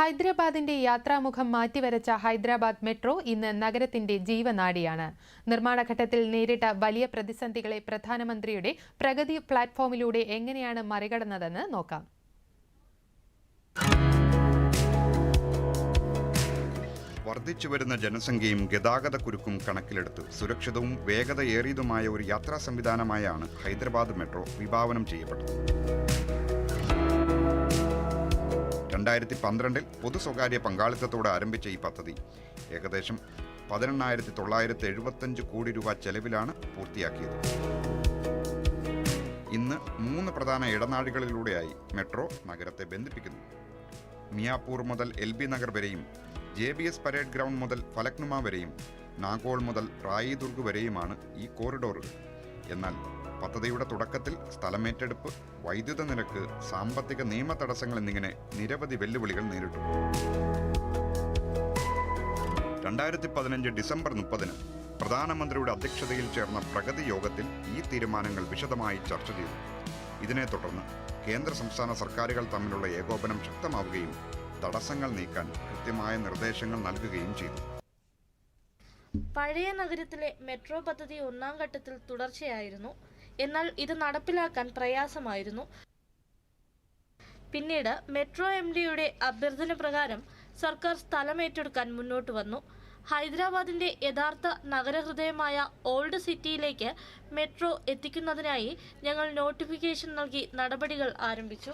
ഹൈദരാബാദിന്റെ യാത്രാമുഖം മാറ്റിവരച്ച Hyderabad metro ഇന്ന് നഗരത്തിന്റെ ജീവനാഡിയാണ് നിർമ്മാണഘട്ടത്തിൽ നേരിട്ട വലിയ പ്രതിസന്ധികളെ പ്രധാനമന്ത്രിയുടെ പ്രഗതി പ്ലാറ്റ്ഫോമിലൂടെ എങ്ങനെയാണ് മറികടന്നതെന്ന് നോക്കാം. വർദ്ധിച്ചു വരുന്ന ജനസംഖ്യയും ഗതാഗത കുരുക്കും കണക്കിലെടുത്ത് സുരക്ഷിതവും വേഗതയേറിയതുമായ ഒരു യാത്രാ സംവിധാനമായാണ് ഹൈദരാബാദ് മെട്രോ വിഭാവനം ചെയ്യപ്പെട്ടത്. രണ്ടായിരത്തി പന്ത്രണ്ടിൽ പൊതു സ്വകാര്യ പങ്കാളിത്തത്തോടെ ആരംഭിച്ച ഈ പദ്ധതി ഏകദേശം പതിനെണ്ണായിരത്തി തൊള്ളായിരത്തി എഴുപത്തഞ്ച് കോടി രൂപ ചെലവിലാണ് പൂർത്തിയാക്കിയത്. ഇന്ന് മൂന്ന് പ്രധാന ഇടനാഴികളിലൂടെയായി മെട്രോ നഗരത്തെ ബന്ധിപ്പിക്കുന്നു. മിയാപൂർ മുതൽ എൽ ബി നഗർ വരെയും J B S parade ground മുതൽ ഫലക്നുമ വരെയും നാഗോൾ മുതൽ റായിദുർഗ് വരെയുമാണ് ഈ കോറിഡോറുകൾ. എന്നാൽ പദ്ധതിയുടെ തുടക്കത്തിൽ സ്ഥലമേറ്റെടുപ്പ് വൈദ്യുത നിരക്ക് സാമ്പത്തിക നിയമ തടസ്സങ്ങൾ എന്നിങ്ങനെ നിരവധി വെല്ലുവിളികൾ നേരിട്ടു. രണ്ടായിരത്തി പതിനഞ്ച് ഡിസംബർ മുപ്പതിന് പ്രധാനമന്ത്രിയുടെ അധ്യക്ഷതയിൽ ചേർന്ന പ്രഗതി യോഗത്തിൽ ഈ തീരുമാനങ്ങൾ വിശദമായി ചർച്ച ചെയ്തു. ഇതിനെ തുടർന്ന് കേന്ദ്ര സംസ്ഥാന സർക്കാരുകൾ തമ്മിലുള്ള ഏകോപനം ശക്തമാവുകയും തടസ്സങ്ങൾ നീക്കാൻ കൃത്യമായ നിർദ്ദേശങ്ങൾ നൽകുകയും ചെയ്തു. പഴയ നഗരത്തിലെ മെട്രോ പദ്ധതി ഒന്നാം ഘട്ടത്തിൽ തുടർച്ചയായിരുന്നു. എന്നാൽ ഇത് നടപ്പിലാക്കാൻ പ്രയാസമായിരുന്നു. പിന്നീട് മെട്രോ എം ഡിയുടെ അഭ്യർത്ഥന പ്രകാരം സർക്കാർ സ്ഥലമേറ്റെടുക്കാൻ മുന്നോട്ട് വന്നു. ഹൈദരാബാദിന്റെ യഥാർത്ഥ നഗരഹൃദയമായ ഓൾഡ് സിറ്റിയിലേക്ക് മെട്രോ എത്തിക്കുന്നതിനായി ഞങ്ങൾ നോട്ടിഫിക്കേഷൻ നൽകി നടപടികൾ ആരംഭിച്ചു.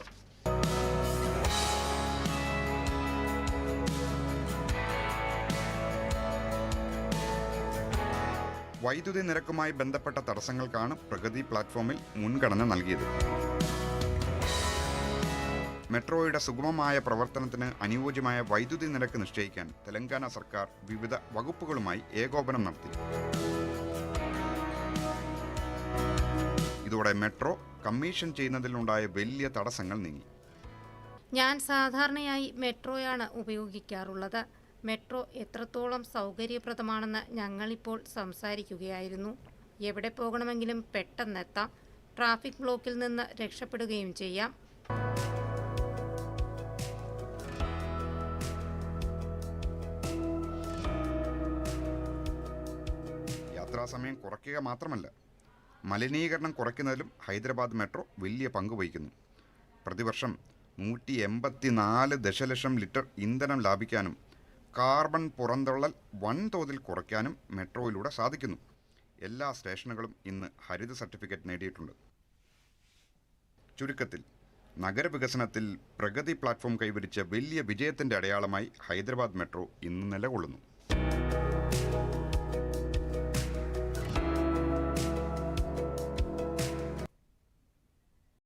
വൈദ്യുതി നിരക്കുമായി ബന്ധപ്പെട്ട തടസ്സങ്ങൾക്കാണ് പ്രഗതി പ്ലാറ്റ്ഫോമിൽ മുൻഗണന നൽകിയത്. മെട്രോയുടെ സുഗമമായ പ്രവർത്തനത്തിന് അനുയോജ്യമായ വൈദ്യുതി നിരക്ക് നിശ്ചയിക്കാൻ തെലങ്കാന സർക്കാർ വിവിധ വകുപ്പുകളുമായി ഏകോപനം നടത്തി. ഇതോടെ മെട്രോ കമ്മീഷൻ ചെയ്യുന്നതിലുണ്ടായ വലിയ തടസ്സങ്ങൾ നീങ്ങി. ഞാൻ സാധാരണയായി മെട്രോയാണ് ഉപയോഗിക്കാറുള്ളത്. മെട്രോ എത്രത്തോളം സൗകര്യപ്രദമാണെന്ന് ഞങ്ങളിപ്പോൾ സംസാരിക്കുകയായിരുന്നു. എവിടെ പോകണമെങ്കിലും പെട്ടെന്നെത്താം ട്രാഫിക് ബ്ലോക്കിൽ നിന്ന് രക്ഷപ്പെടുകയും ചെയ്യാം. യാത്രാസമയം കുറയ്ക്കുക മാത്രമല്ല മലിനീകരണം കുറയ്ക്കുന്നതിലും ഹൈദരാബാദ് മെട്രോ വലിയ പങ്ക് വഹിക്കുന്നു. പ്രതിവർഷം നൂറ്റി എൺപത്തി നാല് ദശലക്ഷം ലിറ്റർ ഇന്ധനം ലാഭിക്കാനും കാർബൺ പുറന്തള്ളൽ വൻതോതിൽ കുറയ്ക്കാനും മെട്രോയിലൂടെ സാധിക്കുന്നു. എല്ലാ സ്റ്റേഷനുകളും ഇന്ന് ഹരിത സർട്ടിഫിക്കറ്റ് നേടിയിട്ടുണ്ട്. ചുരുക്കത്തിൽ നഗരവികസനത്തിൽ പ്രഗതി പ്ലാറ്റ്ഫോം കൈവരിച്ച വലിയ വിജയത്തിന്റെ അടയാളമായി ഹൈദരാബാദ് മെട്രോ ഇന്ന് നിലകൊള്ളുന്നു.